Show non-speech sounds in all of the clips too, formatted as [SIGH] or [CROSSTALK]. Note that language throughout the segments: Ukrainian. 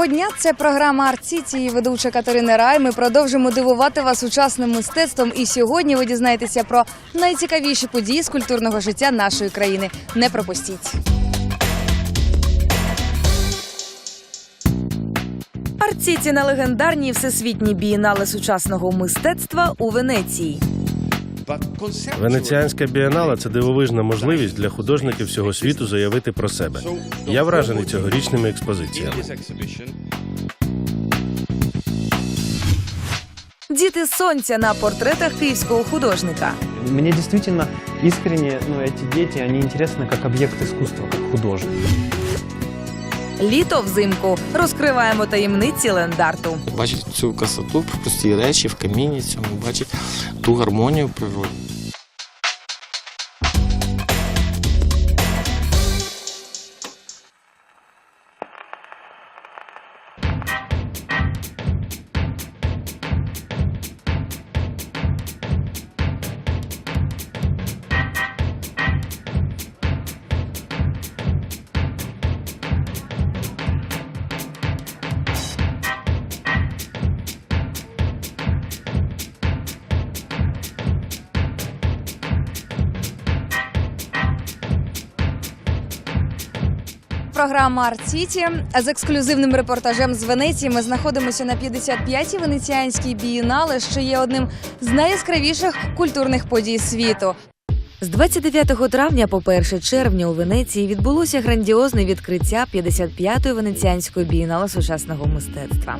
Доброго дня! Це програма Арт Сіті і ведуча Катерина Рай. Ми продовжимо дивувати вас сучасним мистецтвом. І сьогодні ви дізнаєтеся про найцікавіші події з культурного життя нашої країни. Не пропустіть. Арт-Сіті на легендарній всесвітній бієнале сучасного мистецтва у Венеції. Венеціанська бієнала це дивовижна можливість для художників всього світу заявити про себе. Я вражений цьогорічними експозиціями. Діти сонця на портретах київського художника. Мне действительно искренне, ну, эти дети, они интересны как объект искусства, как художник. Літо взимку розкриваємо таємниці лендарту. бачить цю красоту, прості речі в камінні, цьому, бачить ту гармонію в Програма Арт Сіті з ексклюзивним репортажем з Венеції. Ми знаходимося на 55-й венеціанській бієнале, що є одним з найяскравіших культурних подій світу. З 29 травня по 1 червня у Венеції відбулося грандіозне відкриття 55-ї венеціанської бієнале сучасного мистецтва.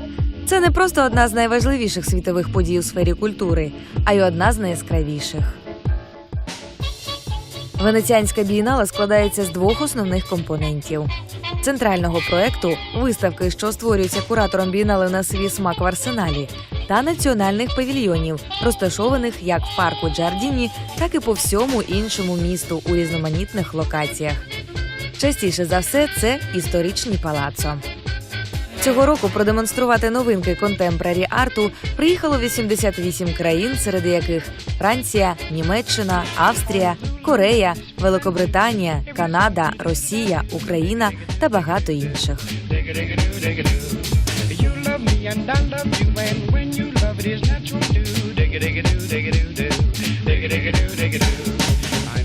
Це не просто одна з найважливіших світових подій у сфері культури, а й одна з найяскравіших. Венеціанська бієнала складається з двох основних компонентів: центрального проекту виставки, що створюється куратором бієнали на свій смак в арсеналі, та національних павільйонів, розташованих як в парку Джардіні, так і по всьому іншому місту у різноманітних локаціях. Частіше за все, це історичні палацо. Цього року продемонструвати новинки контемпрарі арту приїхало 88 країн, серед яких Франція, Німеччина, Австрія, Корея, Великобританія, Канада, Росія, Україна та багато інших.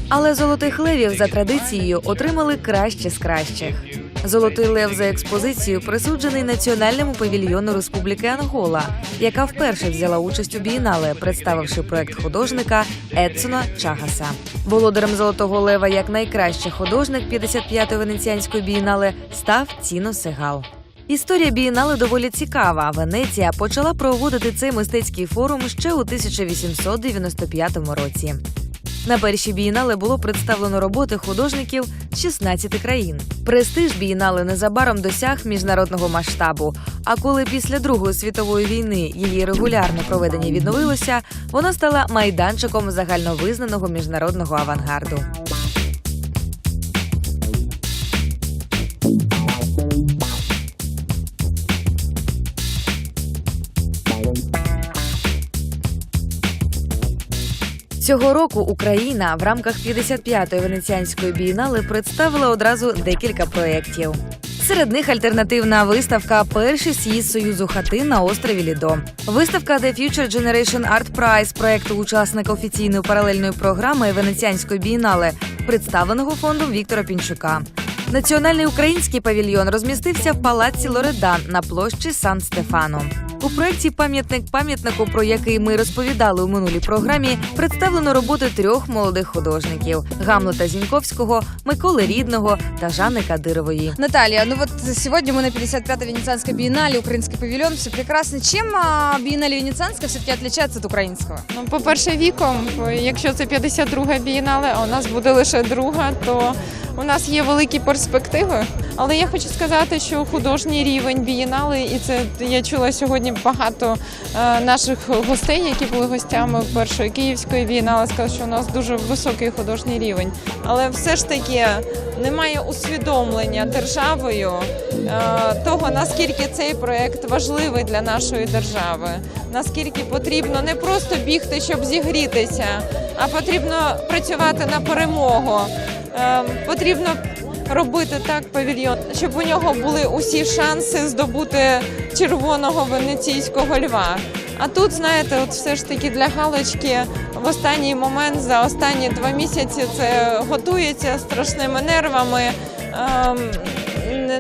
Але золотих левів за традицією отримали краще з кращих. Золотий лев за експозицію присуджений національному павільйону Республіки Ангола, яка вперше взяла участь у бієнале, представивши проект художника Едсона Чагаса. Володарем золотого лева як найкращий художник 55-ї венеціанської бієнале став Тіно Сегал. Історія бієнале доволі цікава. Венеція почала проводити цей мистецький форум ще у 1895 році. На першій бієнале було представлено роботи художників з 16 країн. Престиж бієнале незабаром досяг міжнародного масштабу. А коли після Другої світової війни її регулярне проведення відновилося, вона стала майданчиком загальновизнаного міжнародного авангарду. Цього року Україна в рамках 55-ї венеціанської бієнали представила одразу декілька проєктів. Серед них альтернативна виставка Перший з'їзд союзу хатин на острові Лідо. Виставка The Future Generation Art Prize проекту учасника офіційної паралельної програми Венеціанської бієнале, представленого фондом Віктора Пінчука. Національний український павільйон розмістився в палаці Лоредан на площі Сан Стефано. У проєкті Пам'ятник пам'ятнику, про який ми розповідали у минулій програмі, представлено роботи трьох молодих художників: Гамлета Зіньковського, Миколи Рідного та Жанни Кадирової. Наталья, ну вот сегодня мы на 55-й Венецианской биеннале, украинский павильон, все прекрасно. Чем а, биеннале Венецианская все-таки отличается от украинского? Ну, по-перше, віком, якщо це 52 бієнале, а у нас буде лише друга, то у нас є великі перспективи. Але я хочу сказати, що художній рівень бієнали, і це я чула сьогодні багато е, наших гостей, які були гостями першої київської бієнали, сказали, що у нас дуже високий художній рівень. Але все ж таки немає усвідомлення державою е, того, наскільки цей проект важливий для нашої держави, наскільки потрібно не просто бігти, щоб зігрітися, а потрібно працювати на перемогу. Е, Потрібно робити так павільйон, щоб у нього були усі шанси здобути червоного венеційського льва. А тут, знаєте, от все ж таки для галочки в останній момент за останні два місяці це готується страшними нервами. Ем,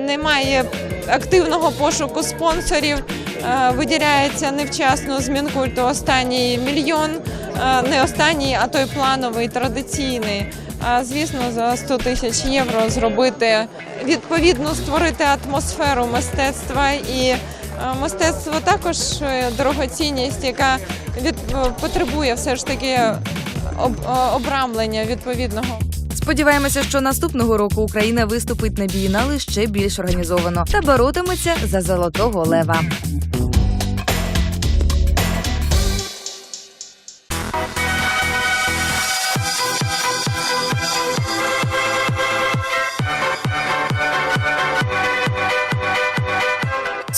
немає активного пошуку спонсорів. Е, Виділяється невчасно з Мінкульту останній мільйон, е, не останній, а той плановий традиційний. Звісно, за 100 тисяч євро зробити відповідно створити атмосферу мистецтва і е, мистецтво також е, дорогоцінність, яка від е, потребує все ж таки об- обрамлення відповідного. Сподіваємося, що наступного року Україна виступить на бієнале ще більш організовано та боротиметься за золотого лева.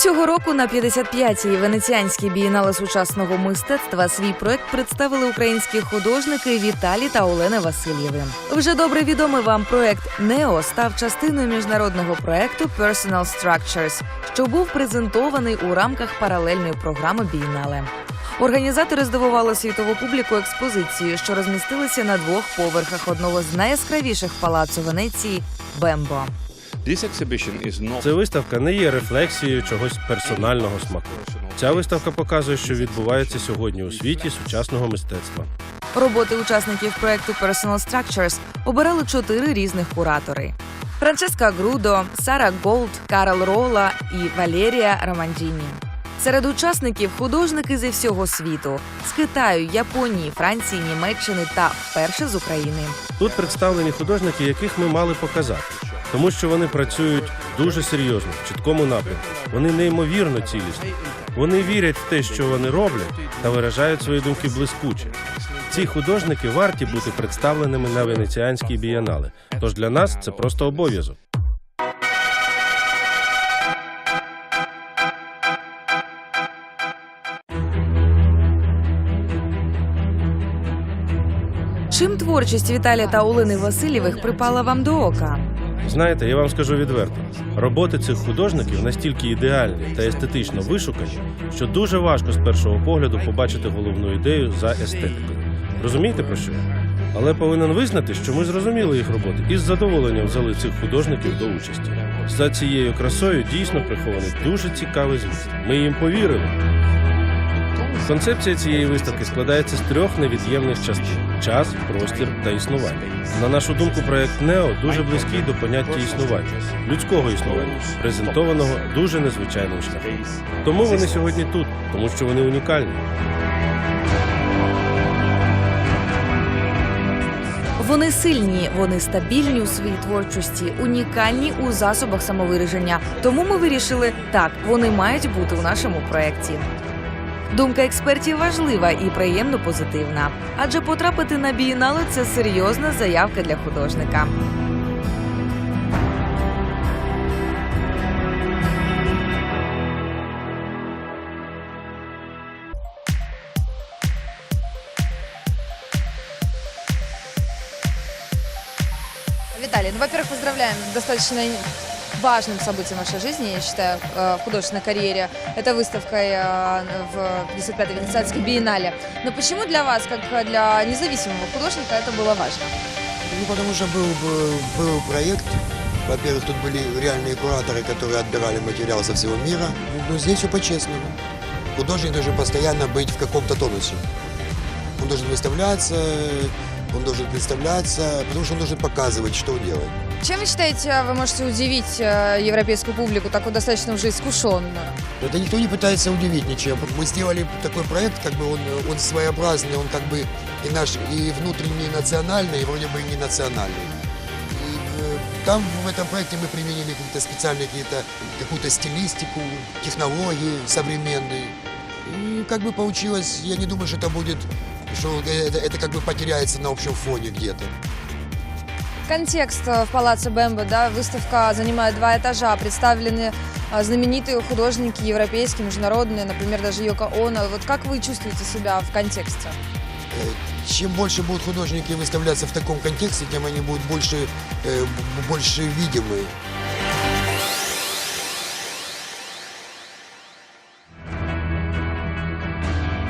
Цього року на 55-й венеціанській бієнале сучасного мистецтва свій проект представили українські художники Віталій та Олена Васильєви. Вже добре відомий вам проект Нео став частиною міжнародного проекту Personal Structures, що був презентований у рамках паралельної програми Бієнале. Організатори здивували світову публіку експозицією, що розмістилися на двох поверхах одного з найяскравіших палацу Венеції Бембо. This exhibition is not Ця виставка не є рефлексією чогось персонального смаку. Ця виставка показує, що відбувається сьогодні у світі сучасного мистецтва. Роботи учасників проекту Personal Structures обирали чотири різних куратори: Франческа Грудо, Сара Голд, Карл Рола і Валерія Романджіні. Серед учасників художники зі всього світу з Китаю, Японії, Франції, Німеччини та вперше з України. Тут представлені художники, яких ми мали показати, тому що вони працюють дуже серйозно, в чіткому напрямку. Вони неймовірно цілісні. Вони вірять в те, що вони роблять, та виражають свої думки блискуче. Ці художники варті бути представленими на венеціанській бієнале. Тож для нас це просто обов'язок. Чим творчість Віталія та Олени Васильєвих припала вам до ока? Знаєте, я вам скажу відверто: роботи цих художників настільки ідеальні та естетично вишукані, що дуже важко з першого погляду побачити головну ідею за естетикою. Розумієте про що? Але повинен визнати, що ми зрозуміли їх роботи і з задоволенням взяли цих художників до участі. За цією красою дійсно прихований дуже цікавий зміст. Ми їм повірили. Концепція цієї виставки складається з трьох невід'ємних частин: час, простір та існування. На нашу думку, проект Нео дуже близький до поняття існування, людського існування, презентованого дуже незвичайним шляхом. Тому вони сьогодні тут, тому що вони унікальні. Вони сильні, вони стабільні у своїй творчості, унікальні у засобах самовираження. Тому ми вирішили, так, вони мають бути у нашому проєкті. Думка експертів важлива і приємно позитивна, адже потрапити на бієнале – це серйозна заявка для художника. Виталий, ну, во-первых, поздравляем достаточно важным событием вашей жизни, я считаю, э, в художественной карьере. Это выставка э, в 55-й Венецианской биеннале. Но почему для вас, как для независимого художника, это было важно? Ну, потому что был, был, проект. Во-первых, тут были реальные кураторы, которые отбирали материал со всего мира. Но здесь все по-честному. Художник должен постоянно быть в каком-то тонусе. Он должен выставляться, он должен представляться, потому что он должен показывать, что он делает. Чем вы считаете, вы можете удивить э, европейскую публику, такую достаточно уже искушенную? Но Это никто не пытается удивить ничем. Мы сделали такой проект, как бы он, он своеобразный, он как бы и наш, и внутренний, и национальный, и вроде бы и не национальный. И э, там в этом проекте мы применили какие-то специальные какие-то какую-то стилистику, технологии современные. И как бы получилось, я не думаю, что это будет, что это, это как бы потеряется на общем фоне где-то. Контекст э, в Палаццо Бембо, да, выставка занимает два этажа, представлены э, знаменитые художники европейские, международные, например, даже Йоко Оно. Вот как вы чувствуете себя в контексте? Э, чем больше будут художники выставляться в таком контексте, тем они будут больше, э, б- больше видимы.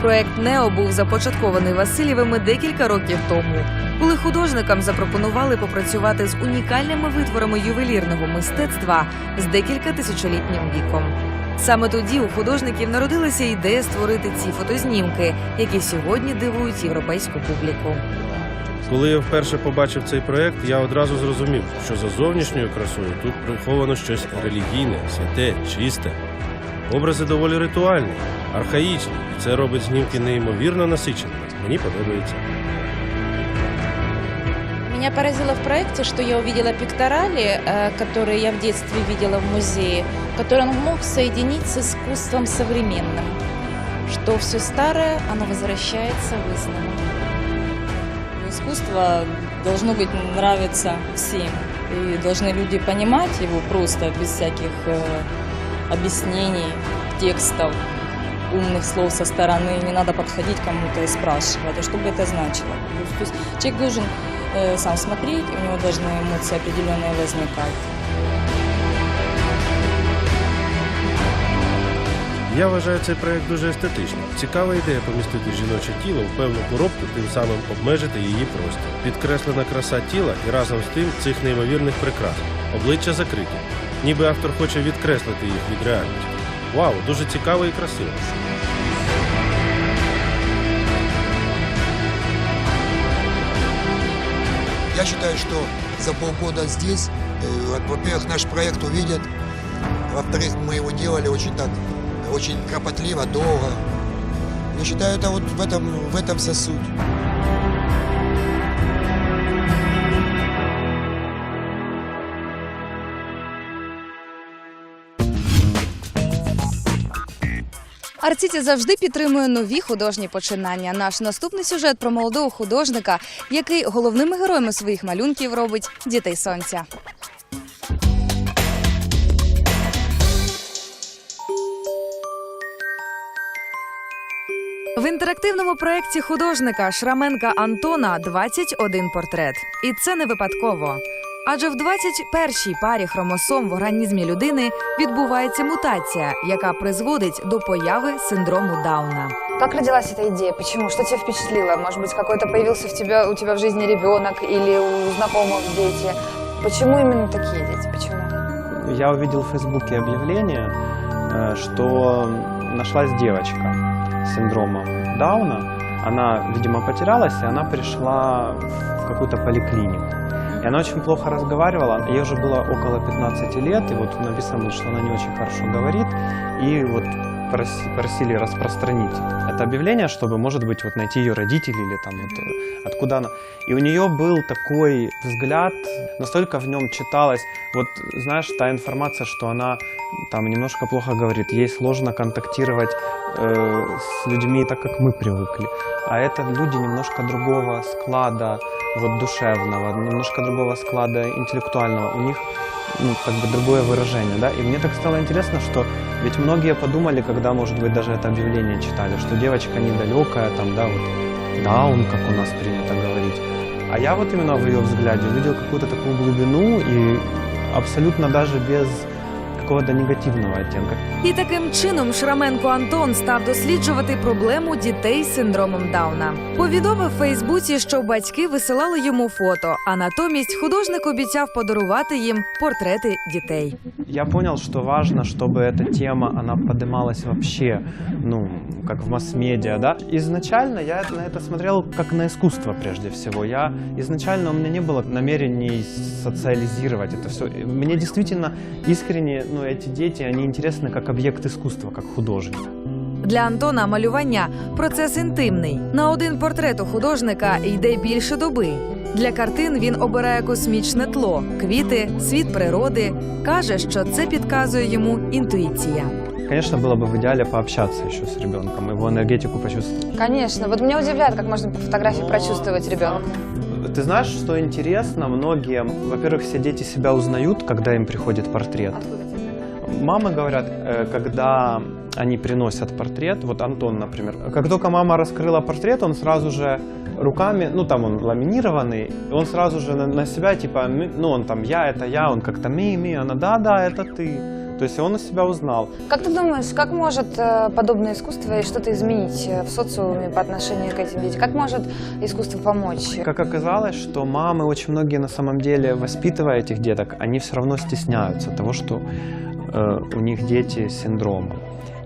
Проект Нео був започаткований Васильєвими декілька років тому, Коли художникам запропонували попрацювати з унікальними витворами ювелірного мистецтва з декілька тисячолітнім віком. Саме тоді у художників народилася ідея створити ці фотознімки, які сьогодні дивують європейську публіку. Коли я вперше побачив цей проект, я одразу зрозумів, що за зовнішньою красою тут приховано щось релігійне, святе, чисте. Образи доволі ритуальні, архаїчні, і це робить знімки неймовірно насиченими. Мені подобається. Меня поразило в проекте, что я увидела пикторали, э, которые я в детстве видела в музее, которые он мог соединить с искусством современным. Что все старое, оно возвращается в изном. Искусство должно быть нравиться всем. И должны люди понимать его просто без всяких э, объяснений, текстов, умных слов со стороны. Не надо подходить кому-то и спрашивать, а что бы это значило. То есть человек должен э, сам смотреть, у него должны эмоции определенные возникать. Я вважаю цей проект дуже естетичним. Цікава ідея помістити жіноче тіло в певну коробку, тим самим обмежити її простір. Підкреслена краса тіла і разом з тим цих неймовірних прикрас. Обличчя закриті. Ніби автор хоче відкреслити їх від реальності. Вау, дуже цікаво і красиво. Я считаю, что за полгода здесь, э, во-первых, наш проект увидят, во-вторых, мы его делали очень так, очень кропотливо, долго. Я считаю, это вот в этом, в этом вся Арціті завжди підтримує нові художні починання. Наш наступний сюжет про молодого художника, який головними героями своїх малюнків робить дітей сонця. В інтерактивному проєкті художника Шраменка Антона 21 портрет. І це не випадково. Адже в 21-й парі хромосом в організмі людини відбувається мутація, яка призводить до появи синдрому Дауна. Как родилась эта идея? Почему? Что тебя впечатлило? Может быть, какой-то появился в тебя, у тебя в жизни ребенок или у знакомых дети? Почему именно такие дети? Почему? Я увидел в Фейсбуке объявление, э, что нашлась девочка с синдромом Дауна. Она, видимо, потерялась, и она пришла в какую-то поликлинику. И она очень плохо разговаривала. Ей уже было около 15 лет, и вот написано, что она не очень хорошо говорит. И вот просили распространить это объявление, чтобы, может быть, вот найти ее родителей или там вот, э, откуда она. И у нее был такой взгляд, настолько в нем читалось, вот знаешь, та информация, что она там немножко плохо говорит, ей сложно контактировать э, с людьми так, как мы привыкли. А это люди немножко другого склада, вот душевного, немножко другого склада интеллектуального. У них ну, как бы другое выражение, да. И мне так стало интересно, что ведь многие подумали, когда, может быть, даже это объявление читали, что девочка недалекая, там, да, вот даун, как у нас принято говорить. А я вот именно в ее взгляде увидел какую-то такую глубину и абсолютно даже без какого-то негативного оттенка. І таким чином Шраменко Антон став досліджувати проблему дітей з синдромом Дауна. Повідомив в Фейсбуці, що батьки висилали йому фото, а натомість художник обіцяв подарувати їм портрети дітей. Я понял, что важно, чтобы эта тема, она поднималась вообще, ну, как в масс-медиа, да. Изначально я на это смотрел как на искусство прежде всего. Я изначально у меня не было намерений социализировать это все. Мне действительно искренне, ну, эти дети, они интересны как объект искусства, как художник. Для Антона малювання процес інтимний. На один портрет у художника йде більше доби. Для картин він обирає космічне тло, квіти, світ природи. каже, що це підказує йому інтуїція. Конечно, было бы в идеале пообщаться еще с ребенком, его энергетику почувствовать. Конечно. Вот меня удивляет, как можно по фотографии прочувствовать ребенка. Ты знаешь, что интересно, многие, во-первых, все дети себя узнают, когда им приходит портрет. Мамы говорят, э, когда они приносят портрет, вот Антон, например, как только мама раскрыла портрет, он сразу же руками, ну там он ламинированный, он сразу же на, на себя, типа, ну он там, я это я, он как-то ми-ми, она, да-да, это ты. То есть он себя узнал. Как ты думаешь, как может э, подобное искусство и что-то изменить э, в социуме по отношению к этим детям? Как может искусство помочь? Как оказалось, что мамы очень многие на самом деле, воспитывая этих деток, они все равно стесняются того, что у них дети с синдромом.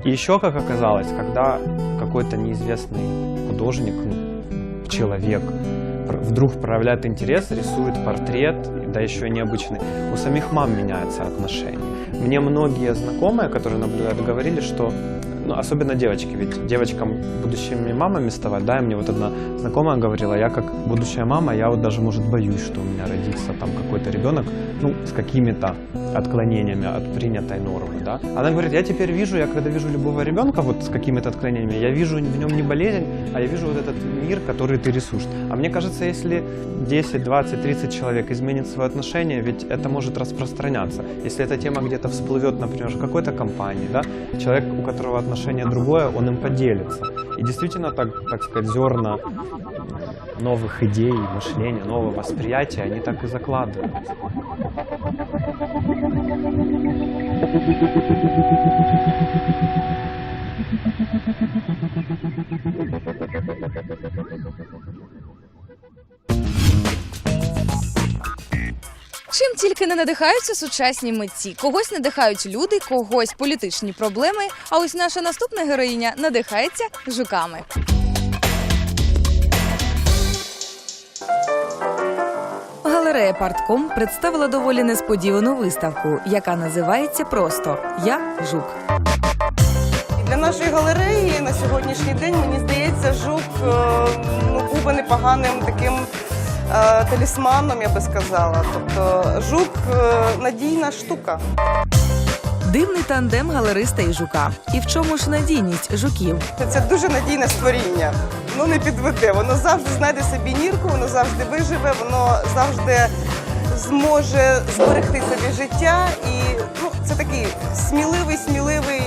И еще, как оказалось, когда какой-то неизвестный художник, ну, человек, вдруг проявляет интерес, рисует портрет, да еще необычный, у самих мам меняется отношение. Мне многие знакомые, которые наблюдают, говорили, что ну, особенно девочки, ведь девочкам будущими мамами ставать, да, и мне вот одна знакомая говорила, я как будущая мама, я вот даже, может, боюсь, что у меня родится там какой-то ребенок, ну, с какими-то отклонениями от принятой нормы, да. Она говорит, я теперь вижу, я когда вижу любого ребенка вот с какими-то отклонениями, я вижу в нем не болезнь, а я вижу вот этот мир, который ты рисуешь. А мне кажется, если 10, 20, 30 человек изменит свое отношение, ведь это может распространяться. Если эта тема где-то всплывет, например, в какой-то компании, да, человек, у которого отношение другое, он им поделится. И действительно, так, так сказать, зерна новых идей, мышления, нового восприятия, они так и закладываются. Чим тільки не надихаються сучасні митці. Когось надихають люди, когось політичні проблеми. А ось наша наступна героїня надихається жуками. Галерея Партком представила доволі несподівану виставку, яка називається просто Я жук. Для нашої галереї на сьогоднішній день мені здається, жук е, ну, був би непоганим таким талісманом, я би сказала. Тобто жук е, надійна штука. Дивний тандем галериста і жука. І в чому ж надійність жуків? Це дуже надійне створіння. Воно не підведе. Воно завжди знайде собі нірку, воно завжди виживе, воно завжди зможе зберегти собі життя. І ну, це такий сміливий, сміливий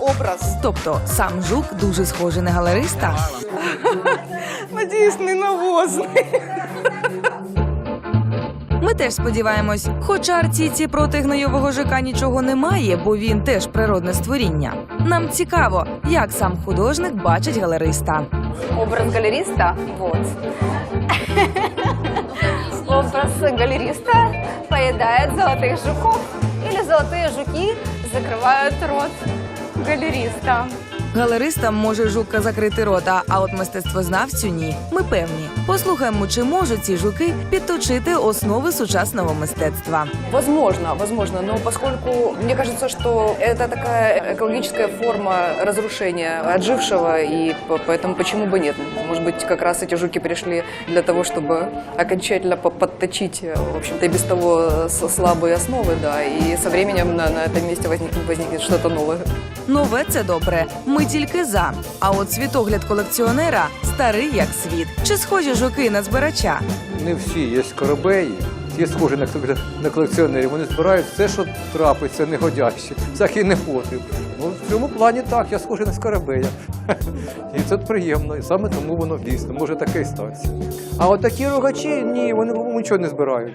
образ. Тобто сам жук дуже схожий на галериста. [LAUGHS] Надіюсь, не навозний. Ми теж сподіваємось, хоча артіці проти гнойового жука нічого немає, бо він теж природне створіння. Нам цікаво, як сам художник бачить галериста. Образ галериста вот. [LAUGHS] Образ галериста поедает золотых жуков. Или золотые жуки закрывают рот галериста. Галеристам може жука закрити рота, а от мистецтвознавцю ні. Ми певні. Послухаємо, чи можуть ці жуки підточити основи сучасного мистецтва. Возможно, возможно, но поскольку мне кажется, что это такая экологическая форма разрушения отжившего, и по- поэтому почему бы нет? Может быть, как раз эти жуки пришли для того, чтобы окончательно по- подточить, э, в общем-то, и без того с- слабые основы, да, и со временем на, на этом месте возникнет, возникнет что-то новое. Нове це добре. Ми тільки за. А от світогляд колекціонера старий як світ. Чи схожі жуки на збирача? Не всі є скоробеї, ті схожі на, на колекціонерів. Вони збирають все, що трапиться, негодяще, всякий непотріб. Ну, в цьому плані так, я схожий на скоробея. [LAUGHS] І це приємно, і саме тому воно дійсно може таке і статися. А от такі рогачі, ні, вони нічого не збирають.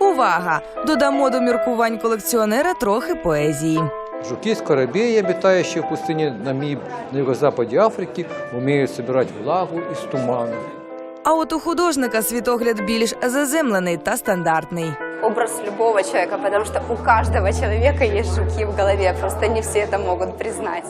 Увага! Додамо до міркувань колекціонера трохи поезії. Жуки скоробеи, обитающие в пустыне Намиб на юго-западе Африки, умеют собирать влагу из тумана. А от у художника світогляд більш заземлений та стандартний. образ любого человека, потому что у каждого человека есть жуки в голове, просто не все это могут признать.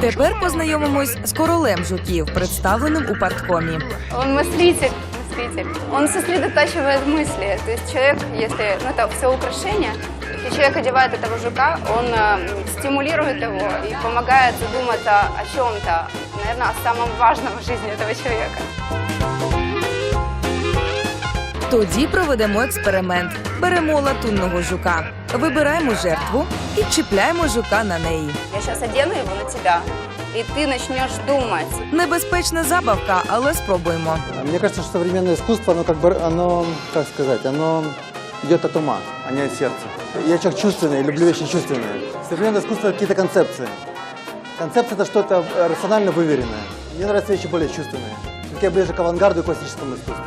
Тепер познайомимось з королем жуків, представленим у парткомі. Он мыслитель, мыслитель. Он сосредотачивает мысли. То есть человек, если ну, это все украшение, если человек одевает этого жука, он э, стимулирует его и помогает задуматься о чем-то, наверное, о самом важном в жизни этого человека. Тоді проведемо експеримент. Беремо латунного жука, вибираємо жертву і чіпляємо жука на неї. Я сейчас одену его на тебя, и ты начнешь думать. Небезпечна забавка, але спробуємо. Мне кажется, что современное искусство, оно как бы, оно, как сказать, оно идет от ума, а не от сердца. Я человек чувственный, люблю вещи чувственные. Современное искусство – это какие-то концепции. Концепция – это что-то э, рационально выверенное. Мне нравятся вещи более чувственные. Все-таки я ближе к авангарду и классическому искусству.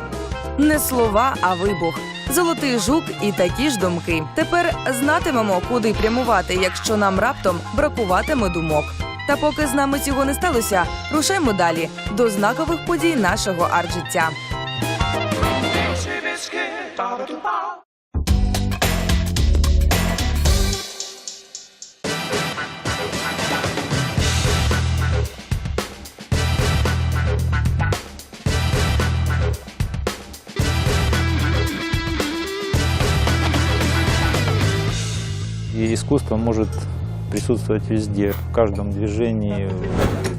Не слова, а вибух. Золотий жук і такі ж думки. Тепер знатимемо, куди прямувати, якщо нам раптом бракуватиме думок. Та поки з нами цього не сталося, рушаймо далі до знакових подій нашого арт-життя. И искусство может присутствовать везде, в каждом движении,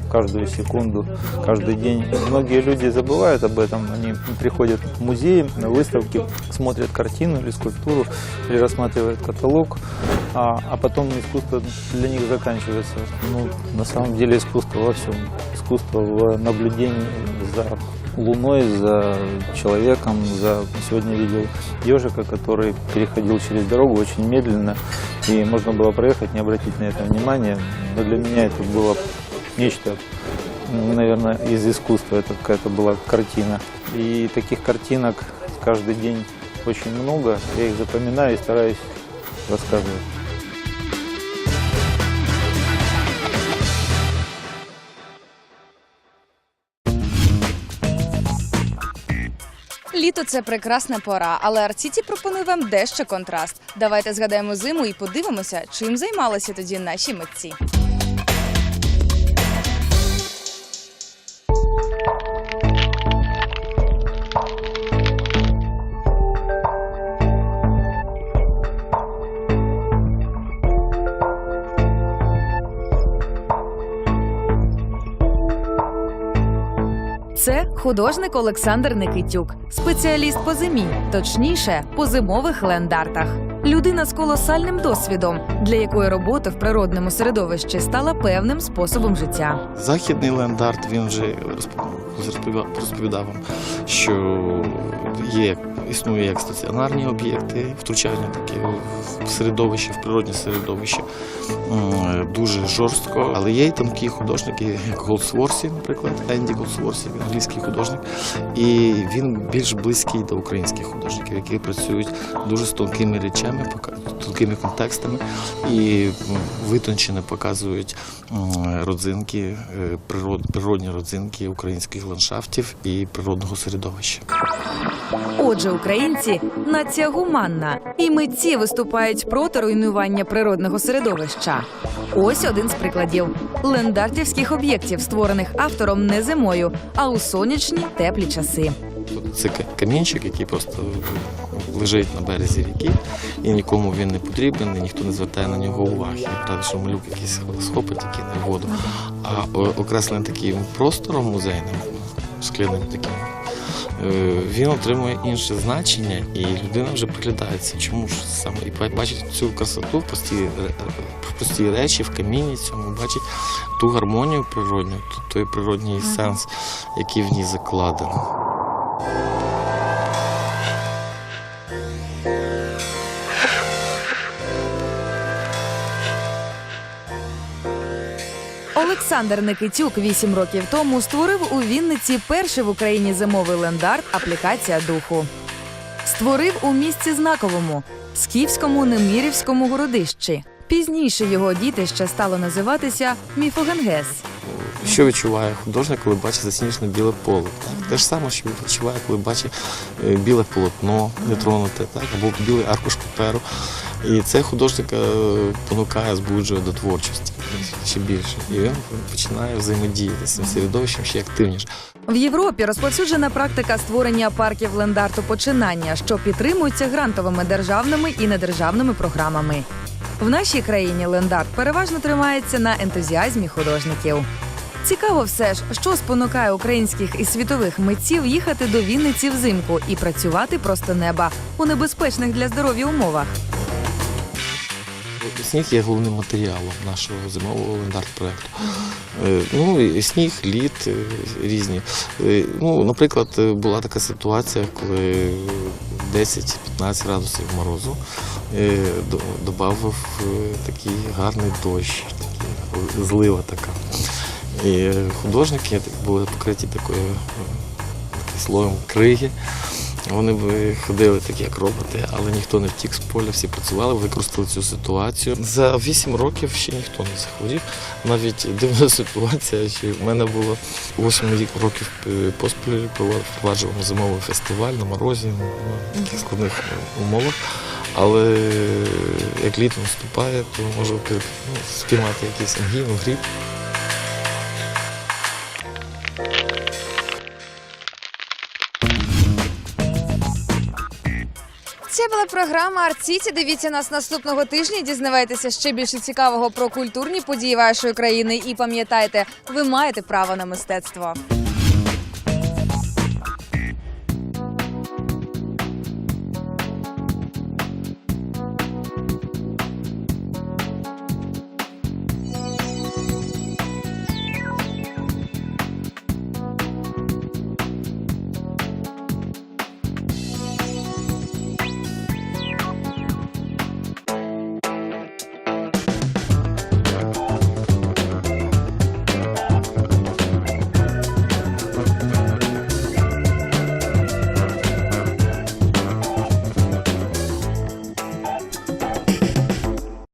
каждую секунду, каждый день. Многие люди забывают об этом, они приходят в музей, на выставки, смотрят картину или скульптуру, или рассматривают каталог, а, а потом искусство для них заканчивается. Ну, на самом деле искусство во всем. Искусство в наблюдении за луной, за человеком. За... Сегодня видел ежика, который переходил через дорогу очень медленно, и можно было проехать, не обратить на это внимания. Но для меня это было нечто, ну, наверное, из искусства. Это какая-то была картина. И таких картинок каждый день очень много. Я их запоминаю и стараюсь рассказывать. Літо це прекрасна пора, але Арціті пропонує вам дещо контраст. Давайте згадаємо зиму і подивимося, чим займалися тоді наші митці. Художник Олександр Никитюк, спеціаліст по зимі, точніше, по зимових лендартах. Людина з колосальним досвідом, для якої робота в природному середовищі стала певним способом життя. Західний лендарт він вже розп- розповідав, вам, що є, існує як стаціонарні об'єкти, втручання таке в середовище, в природне середовище. Дуже жорстко, але є й тонкі художники, як Голдсворсі, наприклад, Енді Голдсворсі, англійський художник. І він більш близький до українських художників, які працюють дуже з тонкими речами, пока- тонкими контекстами і витончено показують родзинки, е, природні родзинки українських ландшафтів і природного середовища. Отже, українці нація гуманна, і митці виступають проти руйнування природного середовища. Ось один з прикладів лендартівських об'єктів, створених автором не зимою, а у сонячні теплі часи. Це камінчик, який просто лежить на березі ріки, і нікому він не потрібен, і ніхто не звертає на нього уваги. Правда, що малюк якийсь схопить такий на воду. А окреслений таким простором музейним, скляним таким, е, він отримує інше значення, і людина вже приглядається. Чому ж саме і бачить цю красоту в простій, в простій речі, в камінні цьому, бачить ту гармонію природню, той природній сенс, який в ній закладено. Олександр Никитюк вісім років тому створив у Вінниці перший в Україні зимовий лендарт Аплікація духу. Створив у місці знаковому Скіфському Немірівському городищі. Пізніше його дітище стало називатися Міфогенгес. Що відчуває художник, коли бачить засніжене біле поле? Так? Те ж саме, що відчуває, коли бачить е, біле полотно нетронуте, так? або білий аркуш паперу. І це художника е, понукає, збуджує до творчості ще більше. І він починає взаємодіяти з цим середовищем ще активніше. В Європі розповсюджена практика створення парків лендарту починання, що підтримуються грантовими державними і недержавними програмами. В нашій країні лендарт переважно тримається на ентузіазмі художників. Цікаво все ж, що спонукає українських і світових митців їхати до Вінниці взимку і працювати просто неба у небезпечних для здоров'я умовах. Сніг є головним матеріалом нашого зимового лендарт-проекту. Е, Ну, сніг, лід е, різні. Е, Ну, наприклад, е, була така ситуація, коли 10-15 градусів морозу. Е, до- Добавив е, такий гарний дощ, такий, злива така. І е, художники були покриті такою е, таким слоєм криги. Вони б ходили такі як роботи, але ніхто не втік з поля, всі працювали, використали цю ситуацію. За 8 років ще ніхто не захворів. Навіть дивна ситуація, що в мене було 8 рік- років поспіль впроваджував зимовий фестиваль на морозі, на таких складних умовах. Але як літо наступає, то можу ну, спіймати якийсь ангіну, гріб. Це була програма Арт Сіті. Дивіться нас наступного тижня. Дізнавайтеся ще більше цікавого про культурні події вашої країни. І пам'ятайте, ви маєте право на мистецтво.